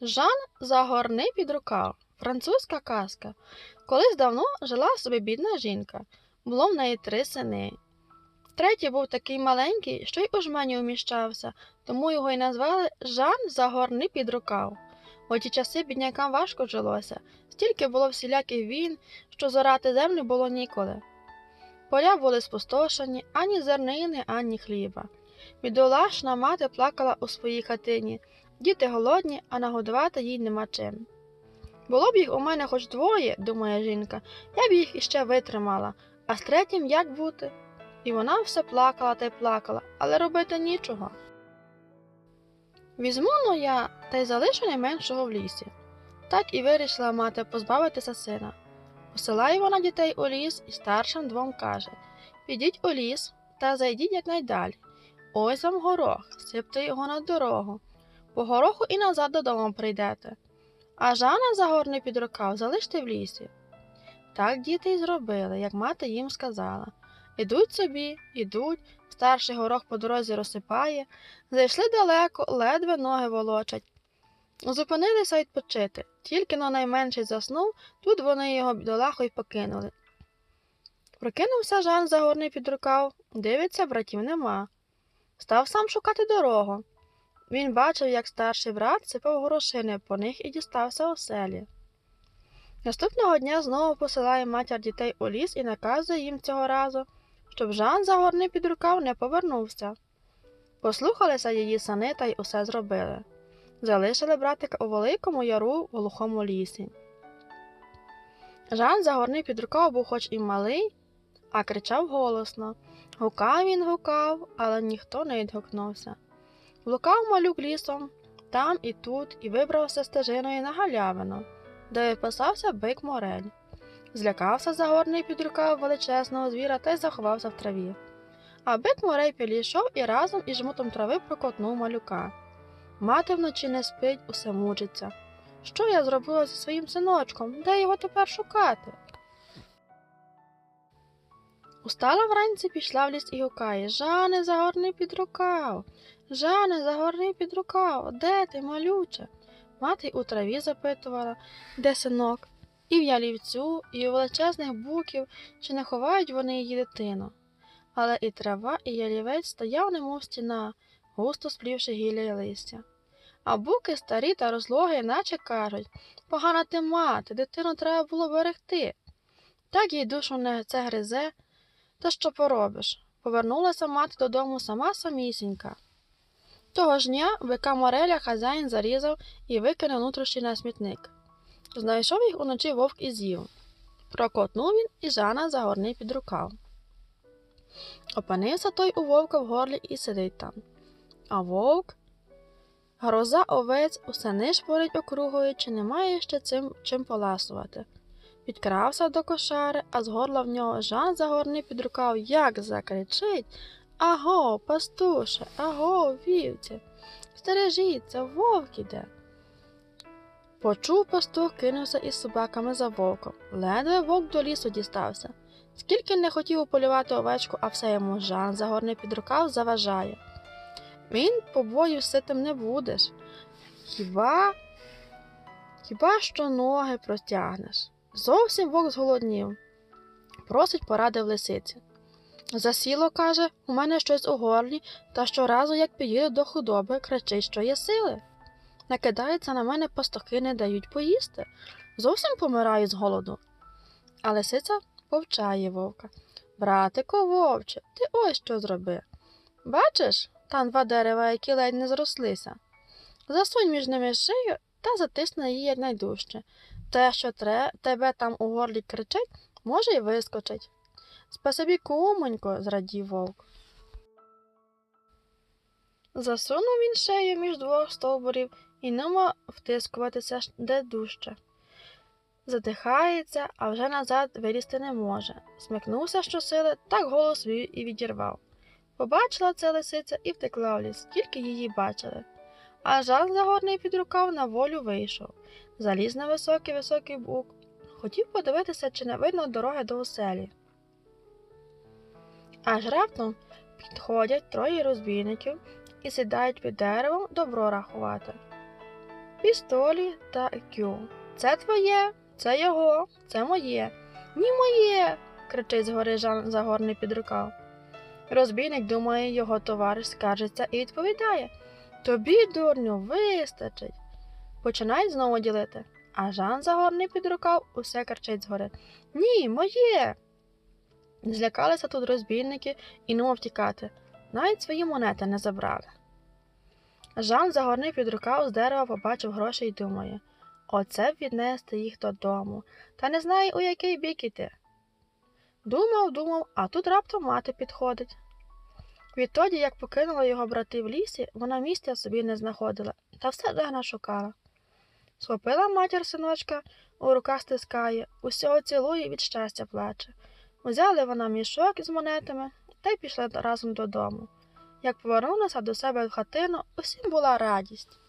Жан загорни під рукав. Французька казка. Колись давно жила собі бідна жінка. Було в неї три сини. Третій був такий маленький, що й у жмені уміщався, тому його й назвали Жан загорни під рукав. У ті часи біднякам важко жилося, стільки було всіляких війн, що зорати землю було ніколи. Поля були спустошені, ані зернини, ані хліба. Бідолашна мати плакала у своїй хатині, діти голодні, а нагодувати їй нема чим. Було б їх у мене хоч двоє, думає жінка, я б їх іще витримала, а з третім як бути? І вона все плакала та й плакала, але робити нічого. Візьму но я та й залишу найменшого в лісі. Так і вирішила мати позбавитися сина. Посилає вона дітей у ліс і старшим двом каже Підіть у ліс та зайдіть якнайдалі. Ось вам горох, сипте його на дорогу. По гороху і назад додому прийдете. А Жана загорне під рукав залиште в лісі. Так діти й зробили, як мати їм сказала. Ідуть собі, ідуть, старший горох по дорозі розсипає, зайшли далеко, ледве ноги волочать. Зупинилися відпочити, тільки но найменший заснув, тут вони його бідолаху й покинули. Прокинувся Жан загорний під рукав, дивиться, братів нема. Став сам шукати дорогу. Він бачив, як старший брат сипав горошини по них і дістався оселі. Наступного дня знову посилає матір дітей у ліс і наказує їм цього разу, щоб Жан загорний під рукав не повернувся. Послухалися її сани та й усе зробили. Залишили братика у великому яру в глухому лісі. Жан загорний під рукав був хоч і малий, а кричав голосно. Гукав він гукав, але ніхто не відгукнувся. Блукав малюк лісом, там і тут, і вибрався стежиною на галявину, де виписався бик морель. Злякався загорний під рукав величезного звіра та й заховався в траві. А бик морей підійшов і разом із жмутом трави прокотнув малюка. Мати вночі не спить, усе мучиться. Що я зробила зі своїм синочком? Де його тепер шукати? Устала вранці пішла в ліс і гукає Жане, загорни під рукав. Жане, загорни під рукав. Де ти, малюче? Мати у траві запитувала, де синок, і в ялівцю, і у величезних буків, чи не ховають вони її дитину. Але і трава, і ялівець стояв, немов стіна, густо сплівши гілля листя. А буки старі та розлоги, наче кажуть погана ти мати, дитину треба було берегти. Так їй душу не це гризе, та що поробиш? Повернулася мати додому сама самісінька. Того ж дня бика Мореля хазяїн зарізав і викинув нутрощі на смітник. Знайшов їх уночі вовк і з'їв. Прокотнув він і Жана загорний під рукав. Опинився той у вовка в горлі і сидить там. А вовк Гроза овець усе нишпорить округою, чи немає ще цим чим поласувати. Підкрався до кошари, а з горла в нього Жан загорний під рукав, як закричить Аго, пастуше, аго, вівці, стережіться, вовк іде. Почув пастух, кинувся із собаками за вовком. Ледве вовк до лісу дістався. Скільки не хотів уполювати овечку, а все йому Жан загорний під рукав заважає. Він побою ситим не будеш. Хіба Хіба що ноги протягнеш? Зовсім вовк зголоднів. Просить поради в лисиці. Засіло, каже, у мене щось у горлі, та щоразу, як підійду до худоби, кричить, що є сили. Накидаються на мене пастухи, не дають поїсти. Зовсім помираю з голоду. А лисиця повчає вовка. Братику, вовче, ти ось що зроби. Бачиш, там два дерева, які ледь не зрослися. Засунь між ними шию та затисни її якнайдужче. Те, що тре, тебе там у горлі кричить, може й вискочить. Спасибі, кумонько, зрадів вовк. Засунув він шею між двох стовбурів і нума втискуватися де дужче. Задихається, а вже назад вилізти не може. Смикнувся щосили, так голос вів і відірвав. Побачила це лисиця і втекла в ліс, тільки її бачили. А жан загорний під рукав на волю вийшов, заліз на високий високий бук, хотів подивитися, чи не видно дороги до оселі. Аж раптом підходять троє розбійників і сідають під деревом добро рахувати. пістолі та кю. Це твоє, це його, це моє. Ні, моє. кричить згори Жан Загорний під рукав. Розбійник думає, його товариш скаржиться і відповідає Тобі, дурню, вистачить. Починають знову ділити, а Жан Загорний під рукав усе кричить згори Ні, моє. Злякалися тут розбійники і ну втікати. Навіть свої монети не забрали. Жан загорнив під рукав з дерева, побачив гроші і думає оце б віднести їх додому, та не знає, у який бік іти. Думав, думав, а тут раптом мати підходить. Відтоді, як покинула його брати в лісі, вона місця собі не знаходила та все догна шукала. Схопила матір синочка, у руках стискає, усього цілує від щастя плаче. Узяли вона мішок із монетами та й пішли разом додому. Як повернулася до себе в хатину, усім була радість.